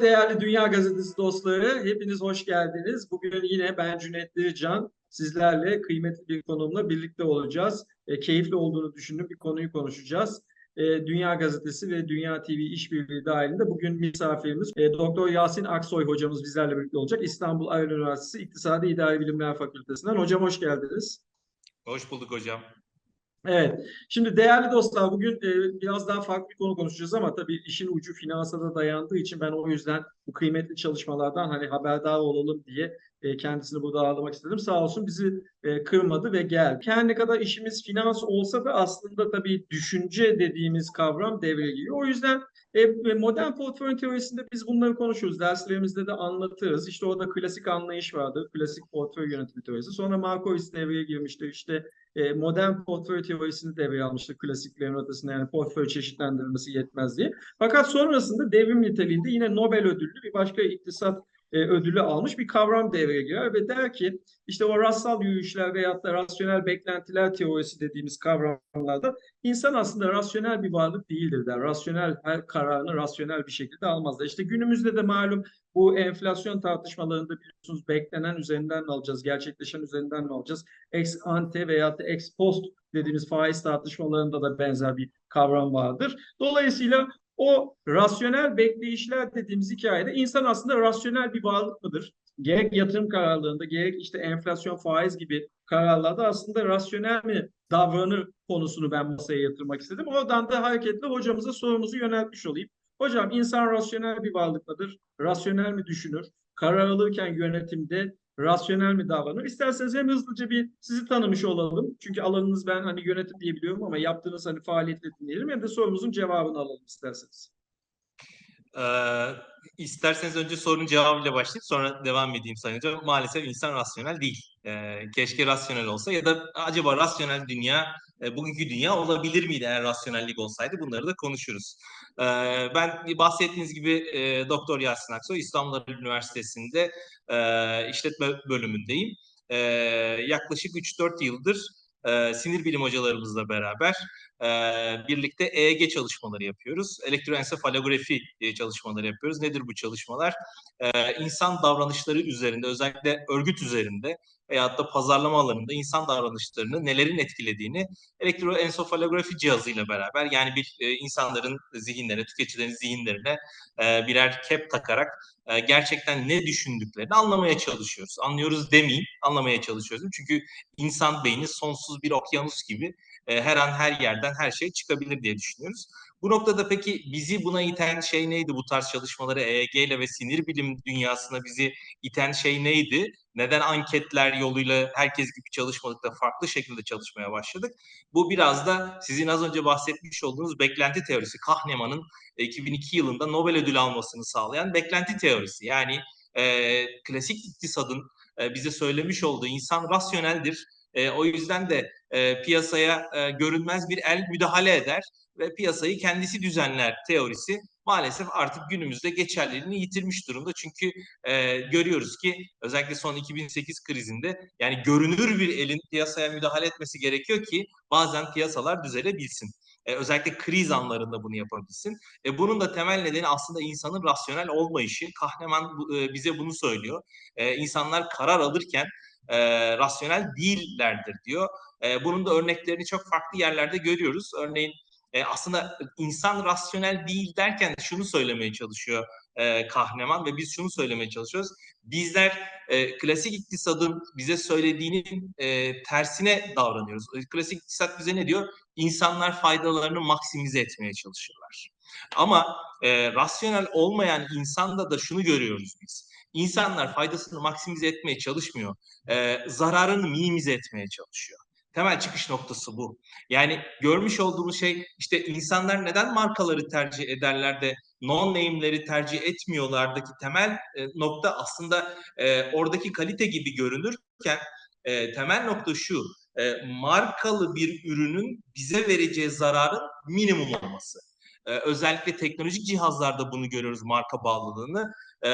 Değerli Dünya Gazetesi dostları, hepiniz hoş geldiniz. Bugün yine ben Cüneyt Can sizlerle kıymetli bir konumla birlikte olacağız. E, keyifli olduğunu düşündüğüm bir konuyu konuşacağız. E, Dünya Gazetesi ve Dünya TV işbirliği dahilinde bugün misafirimiz e, Doktor Yasin Aksoy hocamız bizlerle birlikte olacak. İstanbul Aydın Üniversitesi İktisadi İdari Bilimler Fakültesinden. Hocam hoş geldiniz. Hoş bulduk hocam. Evet. Şimdi değerli dostlar bugün e, biraz daha farklı bir konu konuşacağız ama tabii işin ucu finansa da dayandığı için ben o yüzden bu kıymetli çalışmalardan hani haberdar olalım diye e, kendisini burada ağırlamak istedim. Sağ olsun bizi e, kırmadı ve geldi. Her ne kadar işimiz finans olsa da aslında tabii düşünce dediğimiz kavram devreye giriyor. O yüzden e, modern portföy teorisinde biz bunları konuşuyoruz. Derslerimizde de anlatırız. İşte orada klasik anlayış vardır. Klasik portföy yönetimi teorisi. Sonra Markowitz devreye girmiştir. İşte e, modern portföy teorisini devreye almıştır. Klasiklerin ötesinde yani portföy çeşitlendirilmesi yetmez diye. Fakat sonrasında devrim niteliğinde yine Nobel ödüllü bir başka iktisat e, ödülü almış bir kavram devreye girer ve der ki işte o rastsal yürüyüşler veyahut da rasyonel beklentiler teorisi dediğimiz kavramlarda insan aslında rasyonel bir varlık değildir der. Rasyonel her kararını rasyonel bir şekilde almaz da. İşte günümüzde de malum bu enflasyon tartışmalarında biliyorsunuz beklenen üzerinden mi alacağız, gerçekleşen üzerinden mi alacağız? Ex ante veya da ex post dediğimiz faiz tartışmalarında da benzer bir kavram vardır. Dolayısıyla o rasyonel bekleyişler dediğimiz hikayede insan aslında rasyonel bir varlık mıdır? Gerek yatırım kararlarında gerek işte enflasyon faiz gibi kararlarda aslında rasyonel mi davranır konusunu ben masaya yatırmak istedim. Oradan da hareketle hocamıza sorumuzu yöneltmiş olayım. Hocam insan rasyonel bir varlık mıdır? Rasyonel mi düşünür? Karar alırken yönetimde rasyonel mi davranır? İsterseniz hem hızlıca bir sizi tanımış olalım. Çünkü alanınız ben hani yönetim diye ama yaptığınız hani faaliyetle dinleyelim. Hem de sorumuzun cevabını alalım isterseniz. Ee, isterseniz önce sorunun cevabıyla başlayıp sonra devam edeyim Hocam. Maalesef insan rasyonel değil. Ee, keşke rasyonel olsa ya da acaba rasyonel dünya, e, bugünkü dünya olabilir miydi eğer rasyonellik olsaydı? Bunları da konuşuruz. Ee, ben bahsettiğiniz gibi e, Doktor Yasin Aksoy İstanbul Üniversitesi'nde e, işletme bölümündeyim. E, yaklaşık 3-4 yıldır e, sinir bilim hocalarımızla beraber e, birlikte EEG çalışmaları yapıyoruz. Elektroensefalografi e, çalışmaları yapıyoruz. Nedir bu çalışmalar? E, insan davranışları üzerinde, özellikle örgüt üzerinde veyahut da pazarlama alanında insan davranışlarını nelerin etkilediğini elektroensefalografi cihazıyla beraber yani bir e, insanların zihinlerine, tüketicilerin zihinlerine e, birer kep takarak e, gerçekten ne düşündüklerini anlamaya çalışıyoruz. Anlıyoruz demeyeyim, anlamaya çalışıyoruz. Çünkü insan beyni sonsuz bir okyanus gibi e, her an her yerden her şey çıkabilir diye düşünüyoruz. Bu noktada peki bizi buna iten şey neydi? Bu tarz çalışmaları EEG ile ve sinir bilim dünyasına bizi iten şey neydi? Neden anketler yoluyla herkes gibi çalışmadık da farklı şekilde çalışmaya başladık? Bu biraz da sizin az önce bahsetmiş olduğunuz beklenti teorisi. Kahneman'ın 2002 yılında Nobel ödülü almasını sağlayan beklenti teorisi. Yani e, klasik iktisadın e, bize söylemiş olduğu insan rasyoneldir. E, o yüzden de e, piyasaya e, görünmez bir el müdahale eder ve piyasayı kendisi düzenler teorisi maalesef artık günümüzde geçerliliğini yitirmiş durumda. Çünkü e, görüyoruz ki özellikle son 2008 krizinde yani görünür bir elin piyasaya müdahale etmesi gerekiyor ki bazen piyasalar düzelebilsin. E, özellikle kriz anlarında bunu yapabilsin. E, bunun da temel nedeni aslında insanın rasyonel olmayışı. Kahneman e, bize bunu söylüyor. E, insanlar karar alırken e, rasyonel değillerdir diyor. E, bunun da örneklerini çok farklı yerlerde görüyoruz. Örneğin e, aslında insan rasyonel değil derken şunu söylemeye çalışıyor e, Kahneman ve biz şunu söylemeye çalışıyoruz. Bizler e, klasik iktisadın bize söylediğinin e, tersine davranıyoruz. E, klasik iktisat bize ne diyor? İnsanlar faydalarını maksimize etmeye çalışıyorlar. Ama e, rasyonel olmayan insanda da şunu görüyoruz biz. İnsanlar faydasını maksimize etmeye çalışmıyor. E, zararını minimize etmeye çalışıyor. Temel çıkış noktası bu. Yani görmüş olduğumuz şey işte insanlar neden markaları tercih ederler de non-name'leri tercih etmiyorlardaki temel e, nokta aslında e, oradaki kalite gibi görünürken e, temel nokta şu. E, markalı bir ürünün bize vereceği zararın minimum olması. E, özellikle teknolojik cihazlarda bunu görüyoruz marka bağlılığını. Ee,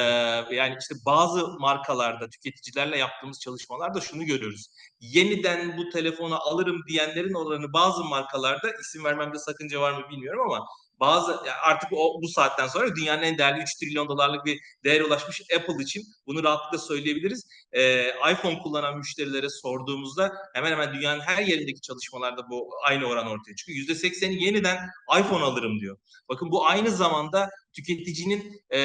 yani işte bazı markalarda tüketicilerle yaptığımız çalışmalarda şunu görüyoruz. Yeniden bu telefonu alırım diyenlerin oranı bazı markalarda isim vermemde sakınca var mı bilmiyorum ama bazı artık o bu saatten sonra dünyanın en değerli 3 trilyon dolarlık bir değere ulaşmış Apple için bunu rahatlıkla söyleyebiliriz. Ee, iPhone kullanan müşterilere sorduğumuzda hemen hemen dünyanın her yerindeki çalışmalarda bu aynı oran ortaya çıkıyor. %80'i yeniden iPhone alırım diyor. Bakın bu aynı zamanda tüketicinin e,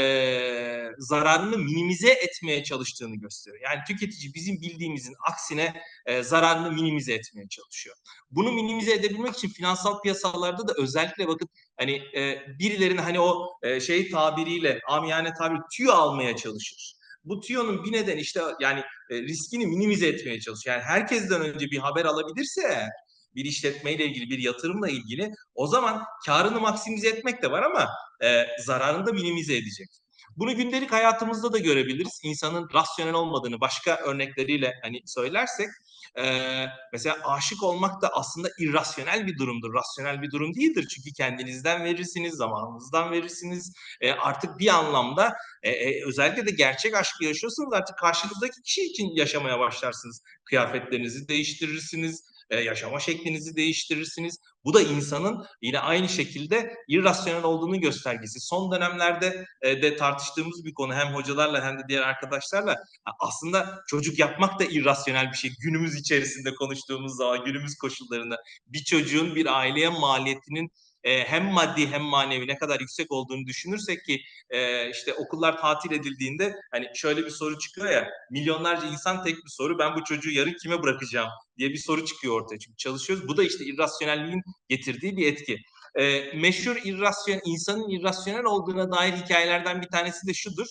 zararını minimize etmeye çalıştığını gösteriyor. Yani tüketici bizim bildiğimizin aksine e, zararını minimize etmeye çalışıyor. Bunu minimize edebilmek için finansal piyasalarda da özellikle bakın hani e, birilerinin hani o e, şey tabiriyle amiyane tabiri tüyo almaya çalışır. Bu tüyonun bir nedeni işte yani riskini minimize etmeye çalışıyor. Yani herkesten önce bir haber alabilirse bir işletmeyle ilgili, bir yatırımla ilgili o zaman karını maksimize etmek de var ama e, zararını da minimize edecek. Bunu gündelik hayatımızda da görebiliriz. İnsanın rasyonel olmadığını başka örnekleriyle hani söylersek ee, mesela aşık olmak da aslında irrasyonel bir durumdur. Rasyonel bir durum değildir. Çünkü kendinizden verirsiniz, zamanınızdan verirsiniz. Ee, artık bir anlamda e, e, özellikle de gerçek aşkı yaşıyorsanız artık karşınızdaki kişi için yaşamaya başlarsınız. Kıyafetlerinizi değiştirirsiniz, e, yaşama şeklinizi değiştirirsiniz. Bu da insanın yine aynı şekilde irrasyonel olduğunu göstergesi. Son dönemlerde e, de tartıştığımız bir konu hem hocalarla hem de diğer arkadaşlarla aslında çocuk yapmak da irrasyonel bir şey. Günümüz içerisinde konuştuğumuz zaman günümüz koşullarında bir çocuğun bir aileye maliyetinin hem maddi hem manevi ne kadar yüksek olduğunu düşünürsek ki işte okullar tatil edildiğinde hani şöyle bir soru çıkıyor ya milyonlarca insan tek bir soru ben bu çocuğu yarın kime bırakacağım diye bir soru çıkıyor ortaya çünkü çalışıyoruz. Bu da işte irrasyonelliğin getirdiği bir etki. Meşhur irrasyon insanın irrasyonel olduğuna dair hikayelerden bir tanesi de şudur.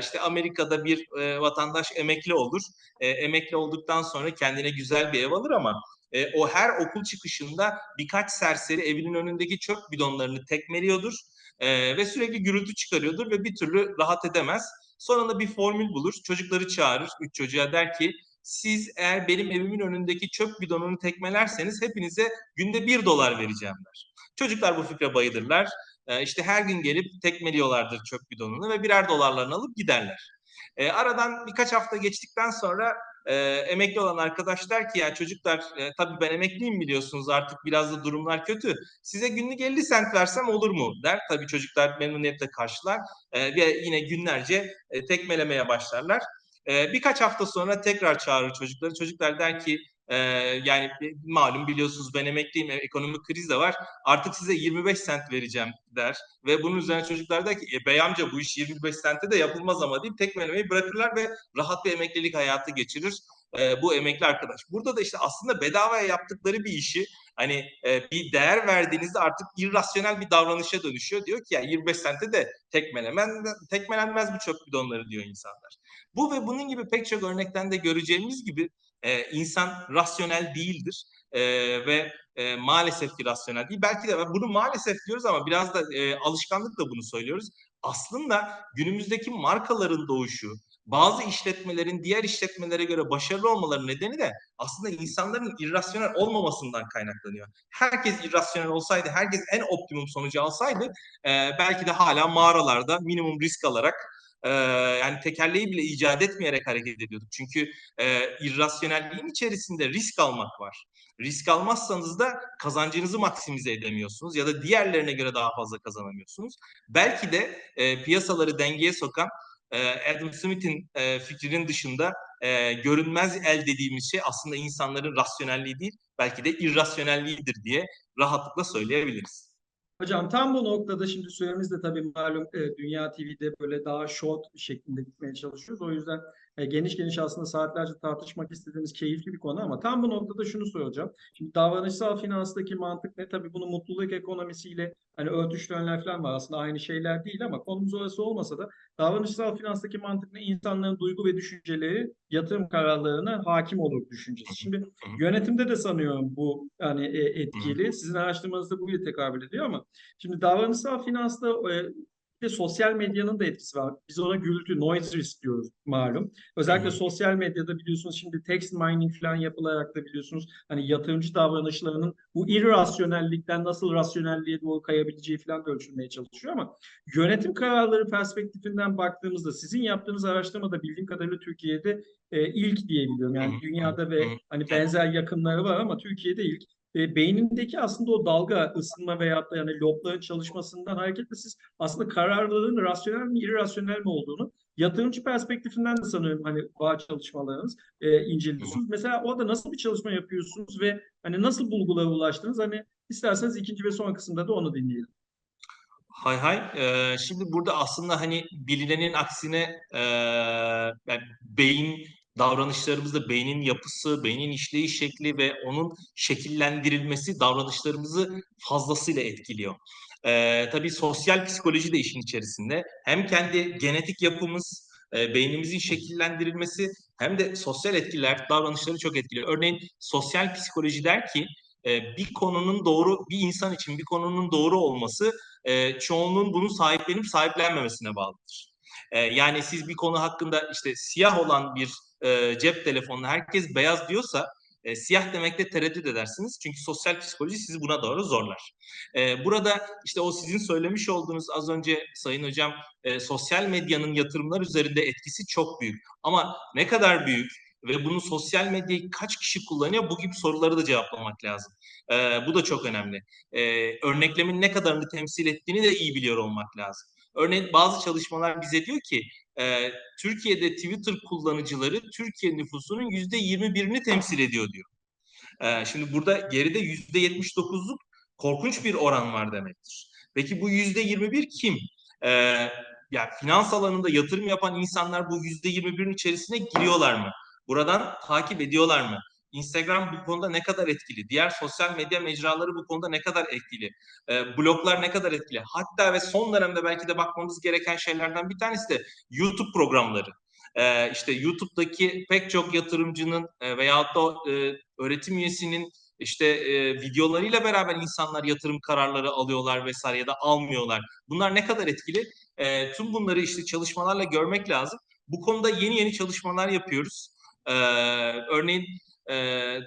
İşte Amerika'da bir vatandaş emekli olur. Emekli olduktan sonra kendine güzel bir ev alır ama e, o her okul çıkışında birkaç serseri evinin önündeki çöp bidonlarını tekmeliyordur e, ve sürekli gürültü çıkarıyordur ve bir türlü rahat edemez. Sonunda bir formül bulur, çocukları çağırır, üç çocuğa der ki siz eğer benim evimin önündeki çöp bidonunu tekmelerseniz hepinize günde bir dolar vereceğim der. Çocuklar bu fikre bayılırlar. E, işte her gün gelip tekmeliyorlardır çöp bidonunu ve birer dolarlarını alıp giderler. E, aradan birkaç hafta geçtikten sonra e, emekli olan arkadaş der ki ya çocuklar e, tabii ben emekliyim biliyorsunuz artık biraz da durumlar kötü. Size günlük 50 sent versem olur mu der. Tabii çocuklar memnuniyetle karşılar e, ve yine günlerce e, tekmelemeye başlarlar. E, birkaç hafta sonra tekrar çağırır çocukları. Çocuklar der ki e, yani malum biliyorsunuz ben emekliyim, ekonomik kriz de var. Artık size 25 sent vereceğim der. Ve bunun üzerine çocuklar der ki e, bey amca bu iş 25 sente de yapılmaz ama deyip tekmelemeyi bırakırlar ve rahat bir emeklilik hayatı geçirir e, bu emekli arkadaş. Burada da işte aslında bedavaya yaptıkları bir işi hani e, bir değer verdiğinizde artık irrasyonel bir davranışa dönüşüyor. Diyor ki ya 25 sente de tekmelemen, tekmelenmez bu çöp bidonları diyor insanlar. Bu ve bunun gibi pek çok örnekten de göreceğimiz gibi e, insan rasyonel değildir e, ve e, maalesef ki rasyonel değil. Belki de bunu maalesef diyoruz ama biraz da e, alışkanlıkla bunu söylüyoruz. Aslında günümüzdeki markaların doğuşu, bazı işletmelerin diğer işletmelere göre başarılı olmaları nedeni de aslında insanların irrasyonel olmamasından kaynaklanıyor. Herkes irrasyonel olsaydı, herkes en optimum sonucu alsaydı e, belki de hala mağaralarda minimum risk alarak yani tekerleği bile icat etmeyerek hareket ediyorduk. Çünkü e, irrasyonelliğin içerisinde risk almak var. Risk almazsanız da kazancınızı maksimize edemiyorsunuz ya da diğerlerine göre daha fazla kazanamıyorsunuz. Belki de e, piyasaları dengeye sokan Adam Smith'in fikrinin dışında görünmez el dediğimiz şey aslında insanların rasyonelliği değil, belki de irrasyonelliğidir diye rahatlıkla söyleyebiliriz. Hocam tam bu noktada şimdi süremiz de tabii malum e, Dünya TV'de böyle daha short şeklinde gitmeye çalışıyoruz. O yüzden e, geniş geniş aslında saatlerce tartışmak istediğimiz keyifli bir konu ama tam bu noktada şunu soracağım. Şimdi davranışsal finanstaki mantık ne? Tabii bunu mutluluk ekonomisiyle hani örtüştürenler falan var. Aslında aynı şeyler değil ama konumuz orası olmasa da davranışsal finanstaki mantık ne? İnsanların duygu ve düşünceleri yatırım kararlarına hakim olur düşüncesi. Şimdi yönetimde de sanıyorum bu yani e, etkili. Sizin araştırmanızda bu tekabül ediyor ama şimdi davranışsal finansta e, de sosyal medyanın da etkisi var. Biz ona gürültü, noise risk diyoruz malum. Özellikle Hı-hı. sosyal medyada biliyorsunuz şimdi text mining falan yapılarak da biliyorsunuz hani yatırımcı davranışlarının bu irrasyonellikten nasıl rasyonelliğe doğru kayabileceği falan da ölçülmeye çalışıyor ama yönetim kararları perspektifinden baktığımızda sizin yaptığınız araştırmada bildiğim kadarıyla Türkiye'de e, ilk diyebiliyorum. Yani dünyada ve hani benzer yakınları var ama Türkiye'de ilk e, beynindeki aslında o dalga ısınma veyahut da yani lobların çalışmasından hareketle siz aslında kararlılığın rasyonel mi irrasyonel mi olduğunu yatırımcı perspektifinden de sanıyorum hani bağ çalışmalarınız e, inceliyorsunuz. Mesela orada nasıl bir çalışma yapıyorsunuz ve hani nasıl bulgulara ulaştınız? Hani isterseniz ikinci ve son kısımda da onu dinleyelim. Hay hay. Ee, şimdi burada aslında hani bilinenin aksine e, yani beyin davranışlarımızda beynin yapısı, beynin işleyiş şekli ve onun şekillendirilmesi davranışlarımızı fazlasıyla etkiliyor. Ee, tabii sosyal psikoloji de işin içerisinde. Hem kendi genetik yapımız, e, beynimizin şekillendirilmesi hem de sosyal etkiler davranışları çok etkiliyor. Örneğin sosyal psikoloji der ki e, bir konunun doğru, bir insan için bir konunun doğru olması e, çoğunluğun bunu sahiplenip sahiplenmemesine bağlıdır. E, yani siz bir konu hakkında işte siyah olan bir e, cep telefonuna herkes beyaz diyorsa e, siyah demekte tereddüt edersiniz. Çünkü sosyal psikoloji sizi buna doğru zorlar. E, burada işte o sizin söylemiş olduğunuz az önce Sayın Hocam e, sosyal medyanın yatırımlar üzerinde etkisi çok büyük. Ama ne kadar büyük ve bunu sosyal medyayı kaç kişi kullanıyor bu gibi soruları da cevaplamak lazım. E, bu da çok önemli. E, örneklemin ne kadarını temsil ettiğini de iyi biliyor olmak lazım. Örneğin bazı çalışmalar bize diyor ki Türkiye'de Twitter kullanıcıları Türkiye nüfusunun yüzde 21'ini temsil ediyor diyor. Şimdi burada geride yüzde 79'luk korkunç bir oran var demektir. Peki bu yüzde 21 kim? E, yani finans alanında yatırım yapan insanlar bu yüzde 21'in içerisine giriyorlar mı? Buradan takip ediyorlar mı? Instagram bu konuda ne kadar etkili? Diğer sosyal medya mecraları bu konuda ne kadar etkili? E, bloglar ne kadar etkili? Hatta ve son dönemde belki de bakmamız gereken şeylerden bir tanesi de YouTube programları. E, işte YouTube'daki pek çok yatırımcının e, veyahut da e, öğretim üyesinin işte e, videolarıyla beraber insanlar yatırım kararları alıyorlar vesaire ya da almıyorlar. Bunlar ne kadar etkili? E, tüm bunları işte çalışmalarla görmek lazım. Bu konuda yeni yeni çalışmalar yapıyoruz. Ee, örneğin e,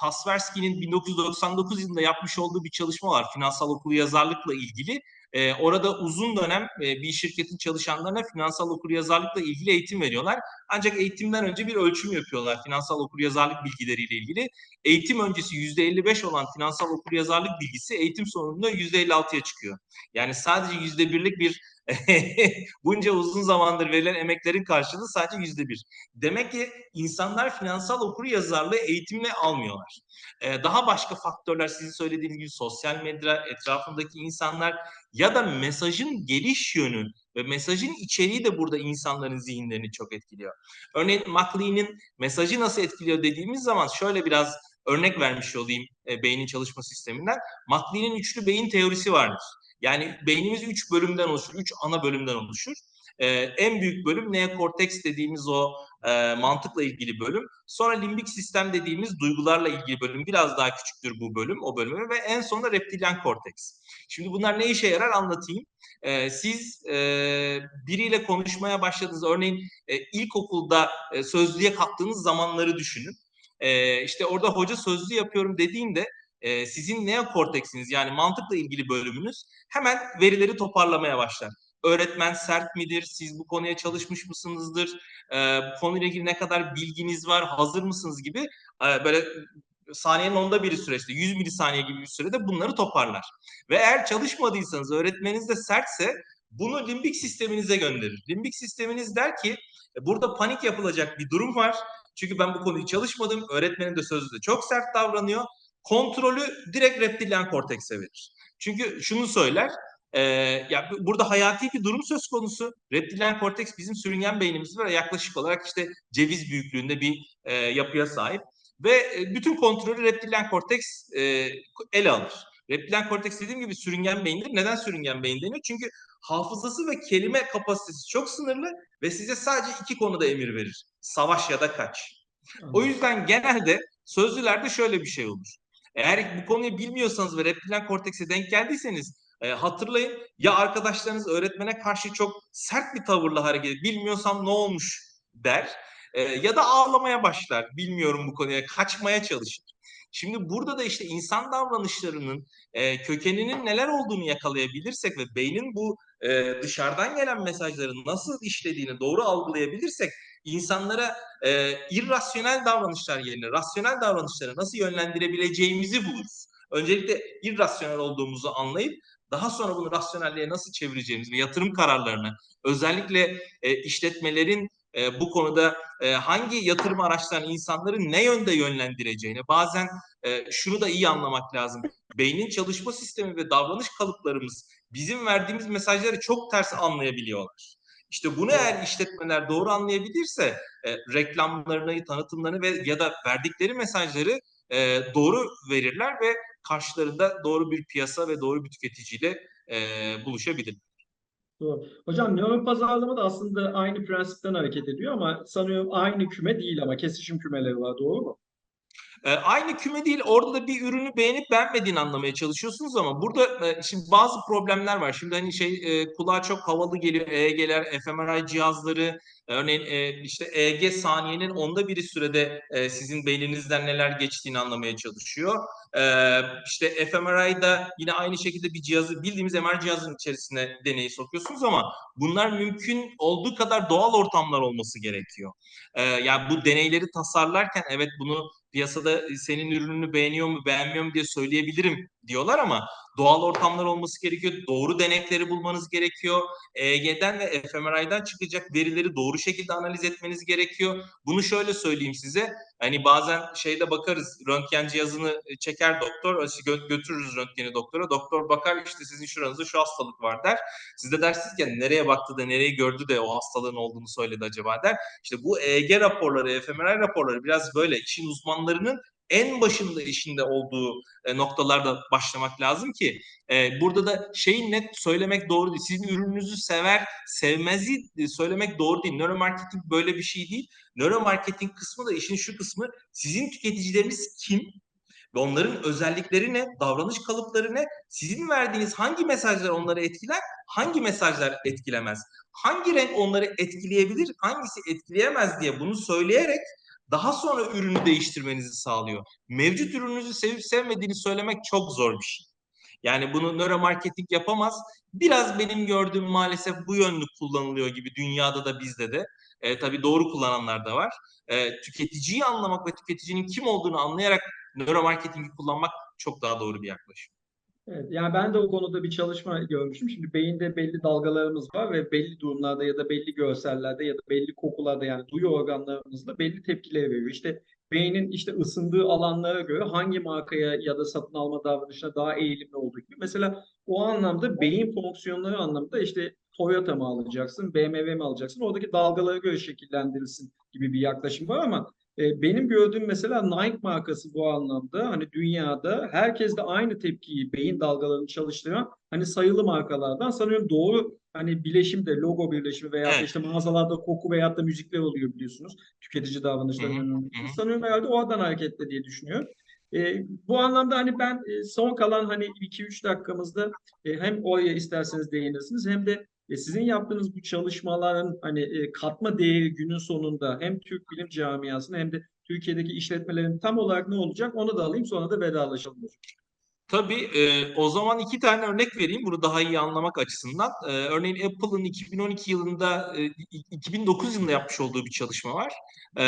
Tasversky'nin 1999 yılında yapmış olduğu bir çalışma var finansal okulu yazarlıkla ilgili. E, orada uzun dönem e, bir şirketin çalışanlarına finansal okuryazarlıkla ilgili eğitim veriyorlar. Ancak eğitimden önce bir ölçüm yapıyorlar finansal okuryazarlık bilgileriyle ilgili. Eğitim öncesi %55 olan finansal okuryazarlık bilgisi eğitim sonunda %56'ya çıkıyor. Yani sadece %1'lik bir bunca uzun zamandır verilen emeklerin karşılığı sadece yüzde bir. Demek ki insanlar finansal okur yazarlığı eğitimle almıyorlar. Ee, daha başka faktörler sizin söylediğiniz gibi sosyal medya etrafındaki insanlar ya da mesajın geliş yönü ve mesajın içeriği de burada insanların zihinlerini çok etkiliyor. Örneğin McLean'in mesajı nasıl etkiliyor dediğimiz zaman şöyle biraz örnek vermiş olayım e, beynin çalışma sisteminden. McLean'in üçlü beyin teorisi vardır. Yani beynimiz üç bölümden oluşur, üç ana bölümden oluşur. Ee, en büyük bölüm neokorteks dediğimiz o e, mantıkla ilgili bölüm. Sonra limbik sistem dediğimiz duygularla ilgili bölüm biraz daha küçüktür bu bölüm, o bölümü ve en sonunda reptilyen korteks. Şimdi bunlar ne işe yarar anlatayım. Ee, siz e, biriyle konuşmaya başladığınız, örneğin e, ilkokulda e, sözlüğe kattığınız zamanları düşünün. E, işte orada hoca sözlü yapıyorum dediğinde e, sizin neokorteksiniz yani mantıkla ilgili bölümünüz hemen verileri toparlamaya başlar. Öğretmen sert midir? Siz bu konuya çalışmış mısınızdır? E, bu konuyla ilgili ne kadar bilginiz var? Hazır mısınız gibi e, böyle saniyenin onda biri süreçte 100 milisaniye gibi bir sürede bunları toparlar. Ve eğer çalışmadıysanız öğretmeniniz de sertse bunu limbik sisteminize gönderir. Limbik sisteminiz der ki burada panik yapılacak bir durum var. Çünkü ben bu konuyu çalışmadım. Öğretmenim de sözlüde çok sert davranıyor kontrolü direkt reptilyen kortekse verir. Çünkü şunu söyler, e, ya burada hayati bir durum söz konusu. Reptilyen korteks bizim sürüngen beynimiz var. Yaklaşık olarak işte ceviz büyüklüğünde bir e, yapıya sahip. Ve e, bütün kontrolü reptilyen korteks e, ele alır. Reptilyen korteks dediğim gibi sürüngen beyindir. Neden sürüngen beyin deniyor? Çünkü hafızası ve kelime kapasitesi çok sınırlı ve size sadece iki konuda emir verir. Savaş ya da kaç. O yüzden genelde sözlülerde şöyle bir şey olur. Eğer bu konuyu bilmiyorsanız ve reptilyen kortekse denk geldiyseniz e, hatırlayın ya arkadaşlarınız öğretmene karşı çok sert bir tavırla hareket ediyor. Bilmiyorsam ne olmuş der. E, ya da ağlamaya başlar. Bilmiyorum bu konuya kaçmaya çalışır. Şimdi burada da işte insan davranışlarının e, kökeninin neler olduğunu yakalayabilirsek ve beynin bu e, dışarıdan gelen mesajları nasıl işlediğini doğru algılayabilirsek insanlara e, irrasyonel davranışlar yerine rasyonel davranışları nasıl yönlendirebileceğimizi buluruz. Öncelikle irrasyonel olduğumuzu anlayıp daha sonra bunu rasyonelliğe nasıl çevireceğimiz ve yatırım kararlarını özellikle e, işletmelerin e, bu konuda e, hangi yatırım araçlarını insanları ne yönde yönlendireceğini bazen e, şunu da iyi anlamak lazım. Beynin çalışma sistemi ve davranış kalıplarımız bizim verdiğimiz mesajları çok ters anlayabiliyorlar. İşte bunu eğer işletmeler doğru anlayabilirse e, reklamlarını, tanıtımlarını ve ya da verdikleri mesajları e, doğru verirler ve karşılarında doğru bir piyasa ve doğru bir tüketiciyle e, buluşabilir. Hocam nöro pazarlama da aslında aynı prensipten hareket ediyor ama sanıyorum aynı küme değil ama kesişim kümeleri var doğru mu? E, aynı küme değil orada da bir ürünü beğenip beğenmediğini anlamaya çalışıyorsunuz ama burada e, şimdi bazı problemler var. Şimdi hani şey e, kulağa çok havalı geliyor EEG'ler, fMRI cihazları örneğin e, işte EEG saniyenin onda biri sürede e, sizin beyninizden neler geçtiğini anlamaya çalışıyor. E, işte fMRI'da yine aynı şekilde bir cihazı bildiğimiz MR cihazının içerisine deneyi sokuyorsunuz ama bunlar mümkün olduğu kadar doğal ortamlar olması gerekiyor. E, yani bu deneyleri tasarlarken evet bunu piyasada senin ürününü beğeniyor mu beğenmiyor mu? diye söyleyebilirim diyorlar ama doğal ortamlar olması gerekiyor. Doğru denekleri bulmanız gerekiyor. EEG'den ve fMRI'den çıkacak verileri doğru şekilde analiz etmeniz gerekiyor. Bunu şöyle söyleyeyim size. Hani bazen şeyde bakarız röntgen cihazını çeker doktor gö- götürürüz röntgeni doktora. Doktor bakar işte sizin şuranızda şu hastalık var der. Siz de dersiniz ki nereye baktı da nereyi gördü de o hastalığın olduğunu söyledi acaba der. İşte bu EEG raporları, fMRI raporları biraz böyle işin uzmanlarının en başında işinde olduğu e, noktalarda başlamak lazım ki e, burada da şeyi net söylemek doğru değil. Sizin ürününüzü sever, sevmezi söylemek doğru değil. Nöromarketing böyle bir şey değil. Nöromarketing kısmı da işin şu kısmı sizin tüketicileriniz kim? Ve onların özellikleri ne, davranış kalıpları ne, sizin verdiğiniz hangi mesajlar onları etkiler, hangi mesajlar etkilemez, hangi renk onları etkileyebilir, hangisi etkileyemez diye bunu söyleyerek daha sonra ürünü değiştirmenizi sağlıyor. Mevcut ürününüzü sevip sevmediğini söylemek çok zor bir şey. Yani bunu nöromarketing yapamaz. Biraz benim gördüğüm maalesef bu yönlü kullanılıyor gibi dünyada da bizde de. E, tabii doğru kullananlar da var. E, tüketiciyi anlamak ve tüketicinin kim olduğunu anlayarak nöromarketingi kullanmak çok daha doğru bir yaklaşım. Evet, yani ben de o konuda bir çalışma görmüşüm. Şimdi beyinde belli dalgalarımız var ve belli durumlarda ya da belli görsellerde ya da belli kokularda yani duyu organlarımızda belli tepkiler veriyor. İşte beynin işte ısındığı alanlara göre hangi markaya ya da satın alma davranışına daha eğilimli olduğu gibi. Mesela o anlamda beyin fonksiyonları anlamında işte Toyota mı alacaksın, BMW mi alacaksın? Oradaki dalgalara göre şekillendirilsin gibi bir yaklaşım var ama benim gördüğüm mesela Nike markası bu anlamda hani dünyada herkes de aynı tepkiyi beyin dalgalarını çalıştıran hani sayılı markalardan sanıyorum doğru hani bileşim de logo birleşimi veya Evet. işte mağazalarda koku veya da müzikler oluyor biliyorsunuz. Tüketici davranışlarının. Sanıyorum herhalde oradan hareketle diye düşünüyorum. E, bu anlamda hani ben e, son kalan hani 2-3 dakikamızda e, hem oraya isterseniz değinirsiniz hem de e, sizin yaptığınız bu çalışmaların hani e, katma değeri günün sonunda hem Türk bilim camiasının hem de Türkiye'deki işletmelerin tam olarak ne olacak onu da alayım sonra da vedalaşalım. Tabii e, o zaman iki tane örnek vereyim bunu daha iyi anlamak açısından. E, örneğin Apple'ın 2012 yılında, e, 2009 yılında yapmış olduğu bir çalışma var. E,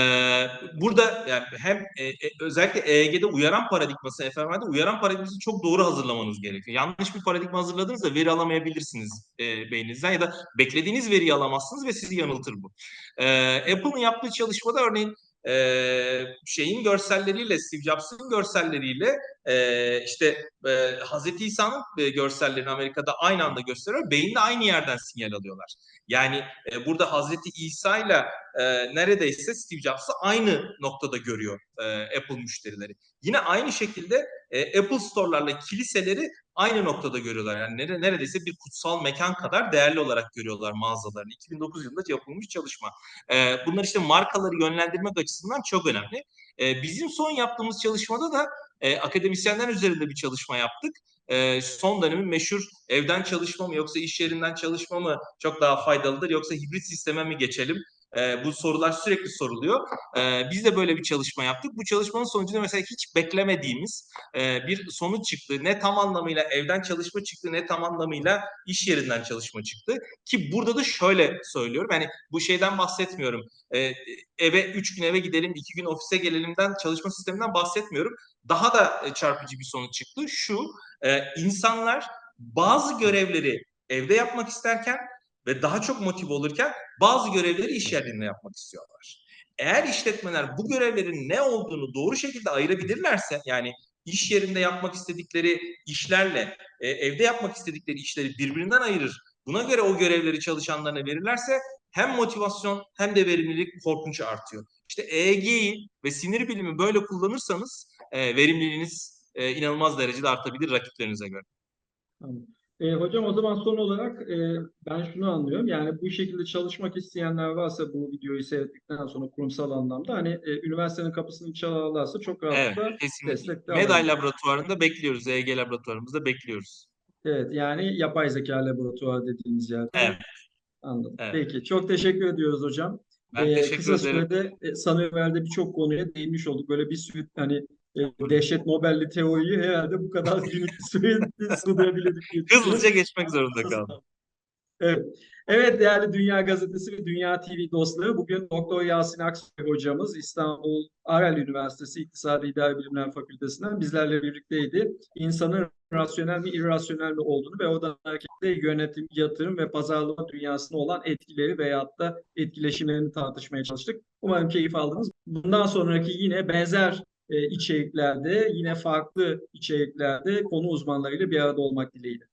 burada yani hem e, e, özellikle EEG'de uyaran paradigması, FMR'de uyaran paradigmasını çok doğru hazırlamanız gerekiyor. Yanlış bir paradigma hazırladığınızda veri alamayabilirsiniz e, beyninizden ya da beklediğiniz veriyi alamazsınız ve sizi yanıltır bu. E, Apple'ın yaptığı çalışmada örneğin e, şeyin görselleriyle, Steve Jobs'ın görselleriyle e, işte e, Hazreti İsa'nın görsellerini Amerika'da aynı anda gösteriyor. Beyinde aynı yerden sinyal alıyorlar. Yani e, burada Hazreti İsa ile neredeyse Steve Jobs'ı aynı noktada görüyor e, Apple müşterileri. Yine aynı şekilde e, Apple Store'larla kiliseleri aynı noktada görüyorlar. Yani nere, neredeyse bir kutsal mekan kadar değerli olarak görüyorlar mağazalarını. 2009 yılında yapılmış çalışma. E, bunlar işte markaları yönlendirmek açısından çok önemli. E, bizim son yaptığımız çalışmada da e, akademisyenler üzerinde bir çalışma yaptık. E, son dönemin meşhur evden çalışma mı yoksa iş yerinden çalışma mı çok daha faydalıdır yoksa hibrit sisteme mi geçelim? E, bu sorular sürekli soruluyor. E, biz de böyle bir çalışma yaptık. Bu çalışmanın sonucunda mesela hiç beklemediğimiz e, bir sonuç çıktı. Ne tam anlamıyla evden çalışma çıktı ne tam anlamıyla iş yerinden çalışma çıktı. Ki burada da şöyle söylüyorum. Yani bu şeyden bahsetmiyorum. E, eve üç gün eve gidelim, iki gün ofise gelelimden çalışma sisteminden bahsetmiyorum. Daha da e, çarpıcı bir sonuç çıktı. Şu e, insanlar bazı görevleri evde yapmak isterken ve daha çok motive olurken bazı görevleri iş yerlerinde yapmak istiyorlar. Eğer işletmeler bu görevlerin ne olduğunu doğru şekilde ayırabilirlerse yani iş yerinde yapmak istedikleri işlerle e, evde yapmak istedikleri işleri birbirinden ayırır. Buna göre o görevleri çalışanlarına verirlerse hem motivasyon hem de verimlilik korkunç artıyor. İşte EEG'yi ve sinir bilimi böyle kullanırsanız e, verimliliğiniz e, inanılmaz derecede artabilir rakiplerinize göre. Tamam. E, hocam o zaman son olarak e, ben şunu anlıyorum. Yani bu şekilde çalışmak isteyenler varsa bu videoyu seyrettikten sonra kurumsal anlamda hani e, üniversitenin kapısını çalarlarsa çok Evet, rahatlıkla kesinlikle. destek de Meday laboratuvarında bekliyoruz. EEG laboratuvarımızda bekliyoruz. Evet yani yapay zeka laboratuvarı dediğimiz yerde. Evet. Anladım. Evet. Peki çok teşekkür ediyoruz hocam. Ben Ee, teşekkür kısa ederim. sürede e, sanıyorum herhalde birçok konuya değinmiş olduk. Böyle bir sürü hani dehşet Nobel'li teoriyi herhalde bu kadar günlük sürede düşünüyorum. Hızlıca geçmek zorunda kaldım. Evet. Evet değerli Dünya Gazetesi ve Dünya TV dostları bugün Doktor Yasin Aksoy hocamız İstanbul Arel Üniversitesi İktisadi İdari Bilimler Fakültesinden bizlerle birlikteydi. İnsanın rasyonel mi irrasyonel mi olduğunu ve oradan hareketle yönetim, yatırım ve pazarlama dünyasına olan etkileri veyahut da etkileşimlerini tartışmaya çalıştık. Umarım keyif aldınız. Bundan sonraki yine benzer e, içeriklerde, yine farklı içeriklerde konu uzmanlarıyla bir arada olmak dileğiyle.